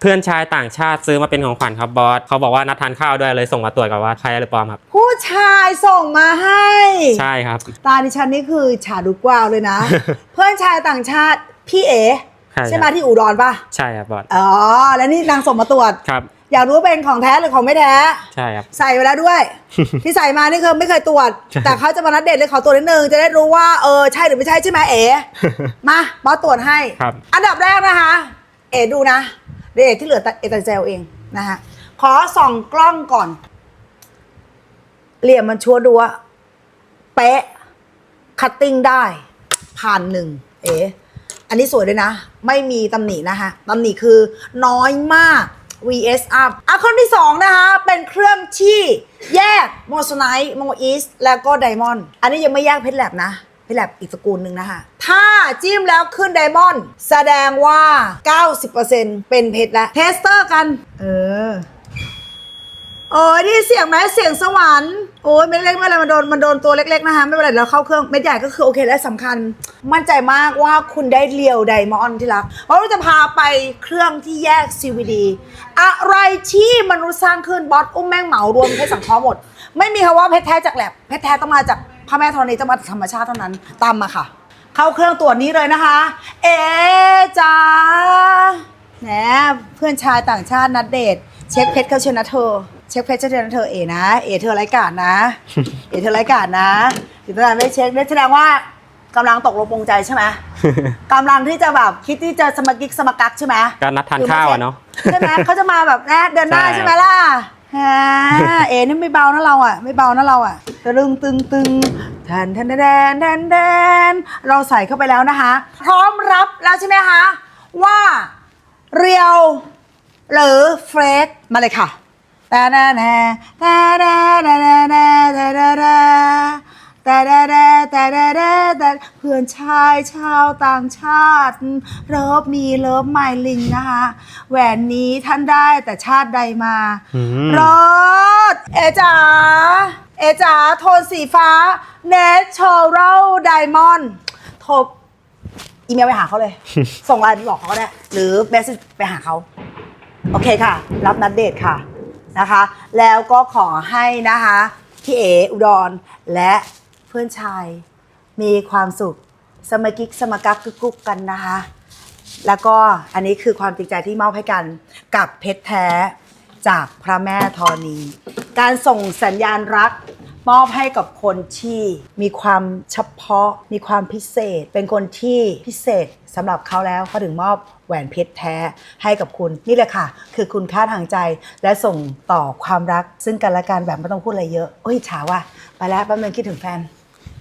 เพื่อนชายต่างชาติซื้อมาเป็นของขวัญครับบอสเขาบอกว่านัดทานข้าวด้วยเลยส่งมาตรวจกับว่าใช่หรือปลอมครับ ผู้ชายส่งมาให้ ใช่ครับ ตาดิฉันนี่คือฉาดูกวาวเลยนะ เพื่อนชายต่างชาติพี่เอ๋ใช่ครับใช่ไหมที่อุดรปะใช่ครับบอสอ๋อแล้วนี่นางส่งมาตรวจครับอยากรู้ว่าเป็นของแท้หรือของไม่แท้ ใช่ครับ ใส่ไปแล้วด้วย ที่ใส่มานี่คือไม่เคยตรวจใช่แต่เขาจะมานัดเดทเลยขอตรวจนิดนึง จะได้รู้ว่าเออใช่หรือไม่ใช่ใช่ไหมเอ๋มาบอสตรวจให้ครับอันดับแรกนะคะ เอ๋ดูนะ เดี๋ยวเอ๋ที่เหลือเอตัดเซลเองนะคะขอส่องกล้องก่อน เหลี่ยมมันชัวร์ดูว่าเป๊ะ คัตติ้งได้ผ่านหนึ่งเอ๋อันนี้สวยด้วยนะ ไม่มีตำหนินะคะตำหนิคือน้อยมาก vs up อะคนที่สองนะคะ เป็นเครื่องที่แยกโมโซไนท์โมอีสแล้วก็ไดมอนด์อันนี้ยังไม่แยกเพชรแลบนะ พชรแลบอีกสกุลหนึ่งนะคะถ้าจิ้มแล้วขึ้นไดมอนด์แสดงว่า 90%เป็นเพชรแล้วเทสเตอร์กัน เออโอ้ยนี่เสียงไหมเสียงสวรรค์โอ้ยเม็ดเล็กไม่เป็นไรมันโดนมันโดนตัวเล็กๆนะคะไม่เป็นไรเราเข้าเครื่องเม็ดใหญ่ก็คือโอเคและสำคัญ มั่นใจมากว่าคุณได้เรียวไดมอนด์ที่รักเพราะเราจะพาไปเครื่องที่แยก CVD อะไรที่มนุษย์สร้างขึ้นบอสอุ้มแม่งเหมารวมเพชรสังเคราะห์หมด ไม่มีคำว่าเพชรแท้จากแลบเพชรแท้ต้องมาจาก พระแม่ธรณีต้องมาจากธรรมชาติเท่านั้น ตามมาค่ะ เข้าเครื่องตรวจนี้เลยนะคะ เอ๋จ้าแหมเพื่อนชายต่างชาตินัดเดทเช็คเพชรเขาเชยวนะเธอ เช็คเพชรเชยวนะเธอเอ๋นะ เอ๋เธอไร้กาดนะ เอ๋เธอไร้กาดนะถึงตอนนั้นไม่เช็คนี่แสดงว่ากำลังตกลงปรงใจใช่ไหม กำลังที่จะแบบคิดที่จะสมกิกสมกักใช่ไหมก็นัดทานข้าวอะเนาะ ใช่ไหมเขาจะมาแบบแรกเดือนหน้าใช่ ใช่ไหมล่ะ ฮะเอ๋นี่ไม่เบานะเราอะ ไม่เบานะเราอะตึงตึงตึงแทนแทนแดนแทนแดนเราใส่เข้าไปแล้วนะคะ พร้อมรับแล้วใช่ไหมคะว่าเรียว หรือเฟรชมาเลยค่ะตาดาดาตาดาดาดาดาดาดาดาแต่ แต่แต่แต่แต่แต่แต่เพื่อนชายชาวต่างชาติเลิฟมีเลิฟไมลิงนะคะ แหวนนี้ท่านได้แต่ชาติใดมาอืมรถเอจ๋าเอจ๋าโทนสีฟ้า Natural Diamond โทรอีเมลไปหาเขาเลย ส่งไลน์ไปบอกเขาได้ หรือเมสเซจไปหาเขา โอเคค่ะ รับนัดเดทค่ะนะคะ แล้วก็ขอให้นะคะพี่เออุดรและ เพื่อนชายมีความสุข สมากิกสมากักกึกกุกกันนะคะ แล้วก็อันนี้คือความจริงใจที่มอบให้กันกับเพชรแท้จากพระแม่ธรณี การส่งสัญญาณรักมอบให้กับคนที่มีความเฉพาะ มีความพิเศษ เป็นคนที่พิเศษสำหรับเขาแล้วเขาถึงมอบแหวนเพชรแท้ให้กับคุณ นี่แหละค่ะ คือคุณค่าทางใจและส่งต่อความรัก ซึ่งกันและกันแบบไม่ต้องพูดอะไรเยอะโอ้ยฉาว่ะไปแล้วแป๊บนึงคิดถึงแฟน